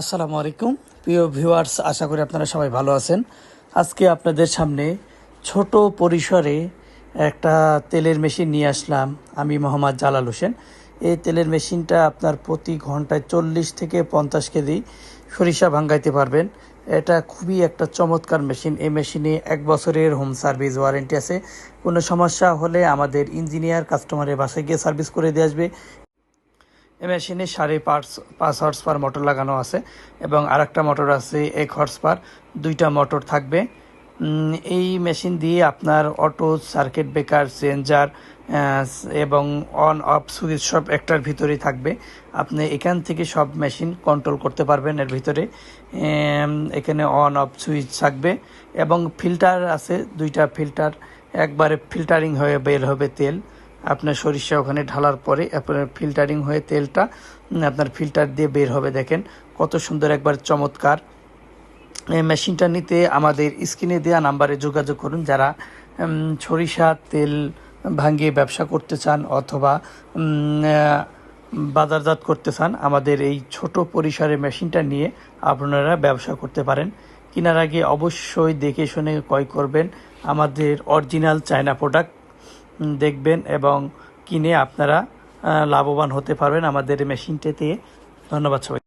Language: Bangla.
আসসালামু আলাইকুম। প্রিয় ভিউয়ার্স, আশা করি আপনারা সবাই ভালো আছেন। আজকে আপনাদের সামনে ছোট পরিসরে একটা তেলের মেশিন নিয়ে আসলাম আমি মোহাম্মদ জালাল হোসেন। এই তেলের মেশিনটা আপনার প্রতি ঘন্টায় চল্লিশ থেকে পঞ্চাশ কেজি সরিষা ভাঙ্গাইতে পারবেন। এটা খুবই একটা চমৎকার মেশিন। এই মেশিনে এক বছরের হোম সার্ভিস ওয়ারেন্টি আছে। কোনো সমস্যা হলে আমাদের ইঞ্জিনিয়ার, কাস্টমারের বাসায় গিয়ে সার্ভিস করে দিয়ে আসবে। এই মেশিনে সাড়ে পাঁচ পাঁচ হর্স পার মোটর লাগানো আছে এবং আরেকটা মোটর আছে এক হর্স পার দুইটা মোটর থাকবে। এই মেশিন দিয়ে আপনার অটো সার্কিট ব্রেকার চেঞ্জার এবং অন অফ সুইচ সব একটার ভিতরেই থাকবে। আপনি এখান থেকে সব মেশিন কন্ট্রোল করতে পারবেন এর ভিতরে। এখানে অন অফ সুইচ থাকবে এবং ফিল্টার আছে, দুইটা ফিল্টার একবারে ফিল্টারিং হয়ে বের হবে তেল। আপনার সরিষা ওখানে ঢালার পরে আপনার ফিল্টারিং হয়ে তেলটা আপনার ফিল্টার দিয়ে বের হবে। দেখেন কত সুন্দর একবার চমৎকার। মেশিনটা নিতে আমাদের স্ক্রিনে দেওয়া নাম্বারে যোগাযোগ করুন। যারা সরিষা তেল ভাঙ্গিয়ে ব্যবসা করতে চান অথবা বাজারজাত করতে চান, আমাদের এই ছোট পরিসরে মেশিনটা নিয়ে আপনারা ব্যবসা করতে পারেন। কেনার আগে অবশ্যই দেখে শুনে ক্রয় করবেন। আমাদের অরিজিনাল চায়না প্রোডাক্ট দেখবেন এবং কিনে আপনারা লাভবান হতে পারবেন আমাদের মেশিনটাতে। ধন্যবাদ সবাই